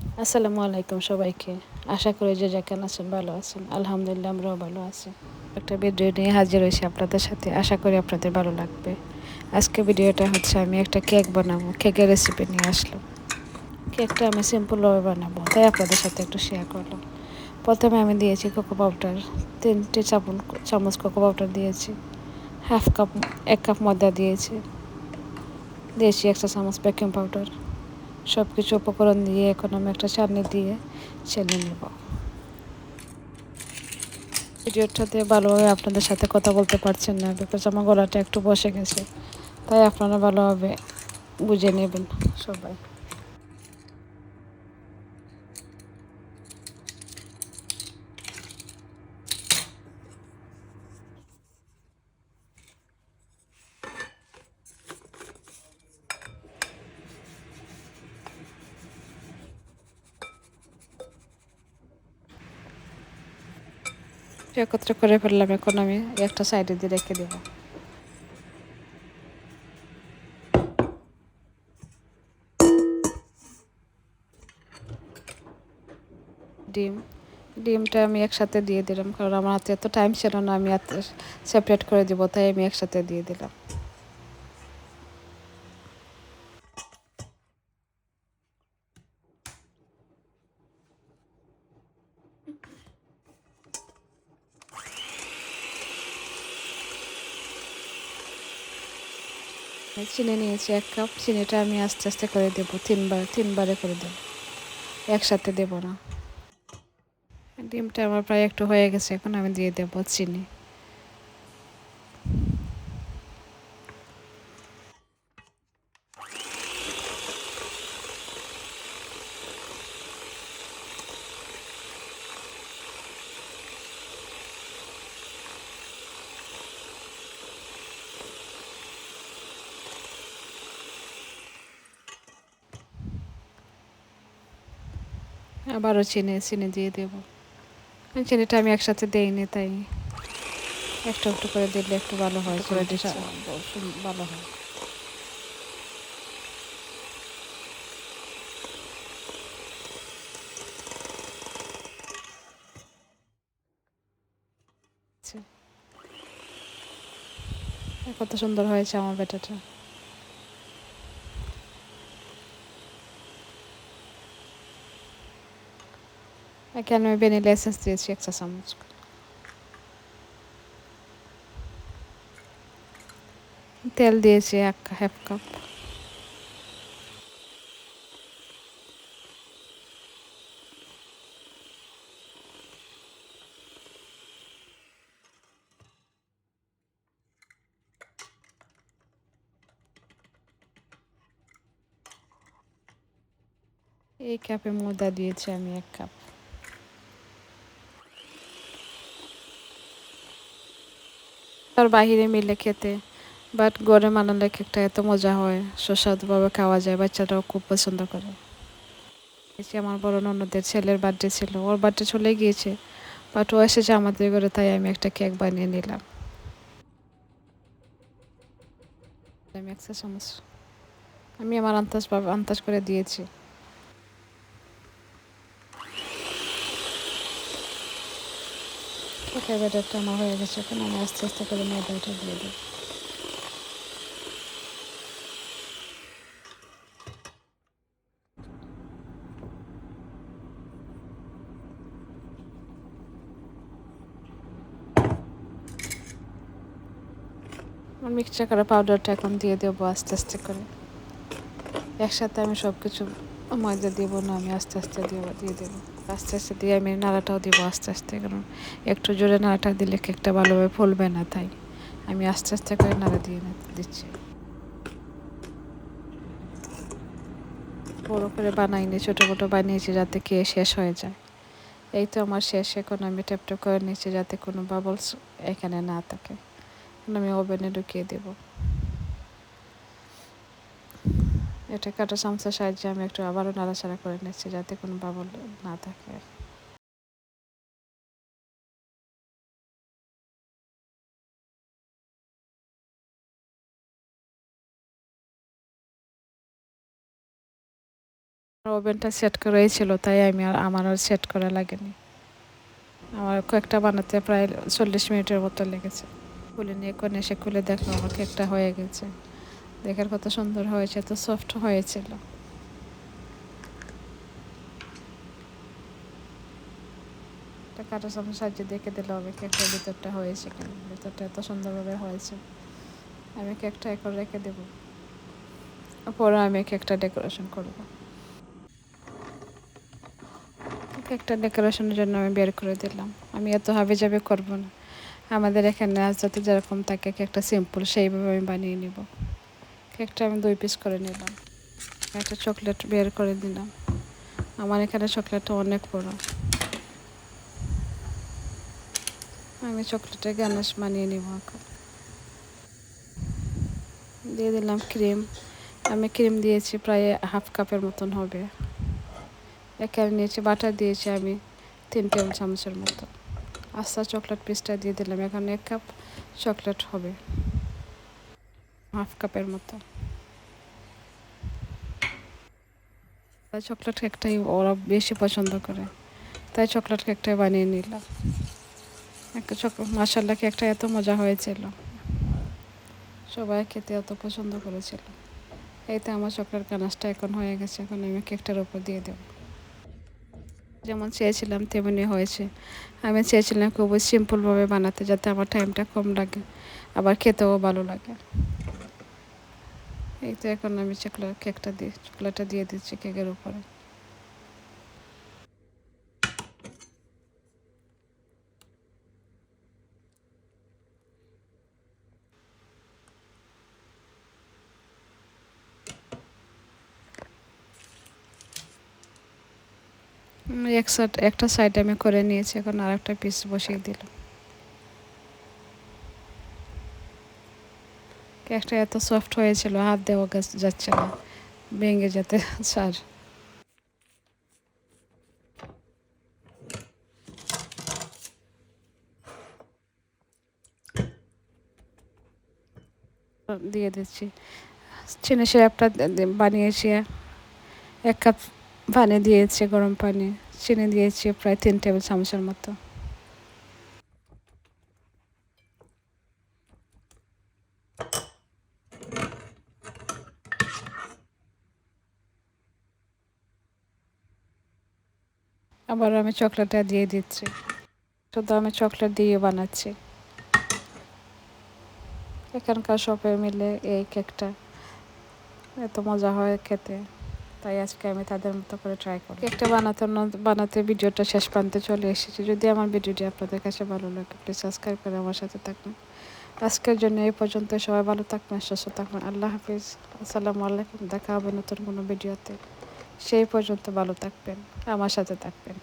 আসসালামু আলাইকুম সবাইকে। আশা করি যে যেখানে আছেন ভালো আছেন। আলহামদুলিল্লাহ আমরাও ভালো আছি। একটা ভিডিও নিয়ে হাজির হয়েছি আপনাদের সাথে। আশা করি আপনাদের ভালো লাগবে। আজকে ভিডিওটা হচ্ছে আমি একটা কেক বানাবো। কেকের রেসিপি নিয়ে আসলাম। কেকটা আমি সিম্পলভাবে বানাবো। তাই আপনাদের সাথে একটু শেয়ার করলাম। প্রথমে আমি দিয়েছি কোকো পাউডার তিনটে চামচ চামচ কোকো পাউডার দিয়েছি। হাফ কাপ এক কাপ ময়দা দিয়েছি। দিয়েছি একটা চামচ বেকিং পাউডার সব কিছু উপকরণ দিয়ে এখন আমি একটা চাটনি দিয়ে ছেলে নেব। ভিডিওটাতে ভালোভাবে আপনাদের সাথে কথা বলতে পারছেন না বিকজ আমার গলাটা একটু বসে গেছে। তাই আপনারা ভালোভাবে বুঝে নেবেন সবাই। একত্র করে ফেললাম, এখন আমি একটা সাইডে দিয়ে রেখে দেবো। ডিম, ডিমটা আমি একসাথে দিয়ে দিলাম, কারণ আমার হাতে এত টাইম ছিল না, আমি সেপারেট করে দিব, তাই আমি একসাথে দিয়ে দিলাম। চিনি নিয়েছি, এক কাপ চিনিটা আমি আস্তে আস্তে করে দেবো, তিনবার, তিনবারে করে দেব। একসাথে দেবো না। ডিমটা আমার প্রায় একটু হয়ে গেছে, এখন আমি দিয়ে দেবো চিনি। আবারও চিনি চিনি দিয়ে দেবো। চিনিটা আমি একসাথে দেইনি তাই একটু একটু করে দিলে একটু ভালো হয় করে ভালো হয়। কত সুন্দর হয়েছে আমার বেটাটা এখানে আমি ভ্যানিলা এসেন্স দিয়েছি এক চা চামচ তেল দিয়েছি এক হাফ কাপ এই কাপে ময়দা দিয়েছি আমি এক কাপ আর বাহিরে মিলে খেতে। বাট গড়ে মানালে কেকটা এত মজা হয়, সুস্বাদুভাবে খাওয়া যায়, বাচ্চাটাও খুব পছন্দ করে। এসে আমার বড় ননদের ছেলের বার্থডে ছিল, ওর বার্থডে চলে গিয়েছে বাট ও এসেছে আমাদের ঘরে, তাই আমি একটা কেক বানিয়ে নিলাম। আমি চামচ আমি আমার আন্দাজ আন্দাজ করে দিয়েছি। ব্যাটারটা আমার হয়ে গেছে, এখন আমি আস্তে আস্তে করে ময়দাটা দিয়ে দিই। মিক্সচার করা পাউডারটা এখন দিয়ে দেবো আস্তে আস্তে করে। একসাথে আমি সব কিছু ময়দা দেবো না, আমি আস্তে আস্তে দেবো, দিয়ে দেবো। আস্তে আস্তে দিয়ে আমি নাড়াটাও দিব আস্তে আস্তে, কারণ একটু জোরে নাড়াটা দিলে কেকটা ভালোভাবে ফুলবে না, তাই আমি আস্তে আস্তে করে নাড়া দিয়ে দিচ্ছি। বড়ো করে বানাইনি ছোটো মোটো বানিয়েছি যাতে কে শেষ হয়ে যায়। এই তো আমার শেষ, এখন আমি ট্যাপ ট্যাপ করে নিচ্ছি যাতে কোনো বাবলস এখানে না থাকে। আমি ওভেনে ঢুকিয়ে দেবো। এটা কাটা চামচের সাহায্যে আমি একটু আবারও নাড়াচাড়া করে নিচ্ছি যাতে কোনো বাবল না থাকে ওভেনটা সেট করেই ছিল তাই আমি আর আমার আর সেট করা লাগেনি। আমার কয়েকটা বানাতে প্রায় চল্লিশ মিনিটের মতো লেগেছে। খুলে নিয়ে কোনে এসে খুলে দেখল আমার কেকটা হয়ে গেছে। দেখার কত সুন্দর হয়েছে তো সফট হয়েছিল। কাঁটা চামচ সাহায্যে দেখে দিলে হবে কেকটার ভিতরটা হয়েছে কেন, ভিতরটা এত সুন্দরভাবে হয়েছে। আমি কেকটা এখন রেখে দেবো। পরে আমি কেকটা ডেকোরেশন করব। কেকটা ডেকোরেশনের জন্য আমি বের করে দিলাম। আমি এত হাবি যাবে করব না। আমাদের এখানে আজ যাতে যেরকম থাকে কেকটা সিম্পল সেইভাবে আমি বানিয়ে নিব। কেকটা আমি দুই পিস করে নিলাম। একটা চকলেট বের করে দিলাম। আমার এখানে চকলেটটা অনেক বড়। আমি চকলেটের গানাশ বানিয়ে নিব দিয়ে দিলাম ক্রিম আমি ক্রিম দিয়েছি প্রায় হাফ কাপের মতন হবে। এখানে নিয়েছি বাটার দিয়েছি আমি তিন টেবিল চামচের মতো। আস্তা চকলেট পিসটা দিয়ে দিলাম। এখন এক কাপ চকলেট হবে। হাফ কাপের মতো। চকলেট কেকটাই ওরা বেশি পছন্দ করে। তাই চকলেট কেকটাই বানিয়ে নিলাম একটা চকলেট মাসাল্লা কেকটা এত মজা হয়েছিল। সবাই খেতে এত পছন্দ করেছিল। এই তো আমার চকলেট গানাসটা এখন হয়ে গেছে। এখন আমি কেকটার উপর দিয়ে দেবো। যেমন চেয়েছিলাম তেমনি হয়েছে। আমি চেয়েছিলাম খুবই সিম্পলভাবে বানাতে যাতে আমার টাইমটা কম লাগে। আবার খেতেও ভালো লাগে। এই তো এখন আমি চকলেট কেকটা দিয়ে চকলেটটা দিয়ে দিচ্ছি কেকের উপরে। এক সাইড একটা সাইড আমি করে নিয়েছি, এখন আর একটা পিস বসিয়ে দিলাম। কেকটা এত সফট হয়েছিল, হাত দেওয়া যাচ্ছে না। ভেঙে যেতে, স্যার। দিয়ে দিচ্ছি। চিনি সিরাপটা বানিয়েছি। এক কাপ পানি দিয়েছি, গরম পানি। চিনি দিয়েছি, প্রায় তিন টেবিল চামচের মতো। আবার আমি চকলেটটা দিয়ে দিচ্ছি। শুধু আমি চকলেট দিয়ে বানাচ্ছি। এখানকার শপে মিলে এই কেকটা এত মজা হয় খেতে। তাই আজকে আমি তাদের মতো করে ট্রাই করি কেকটা বানাতে বানাতে ভিডিওটা শেষ প্রান্তে চলে এসেছি। যদি আমার ভিডিওটি আপনাদের কাছে ভালো লাগে প্লিজ সাবস্ক্রাইব করে আমার সাথে থাকবেন। আজকের জন্য এই পর্যন্ত সবাই ভালো থাকবেন, সুস্থ থাকবেন। আল্লাহ হাফিজ। আসসালামু আলাইকুম। দেখা হবে নতুন কোনো ভিডিওতে। সেই পর্যন্ত ভালো থাকবেন আমার সাথে থাকবেন।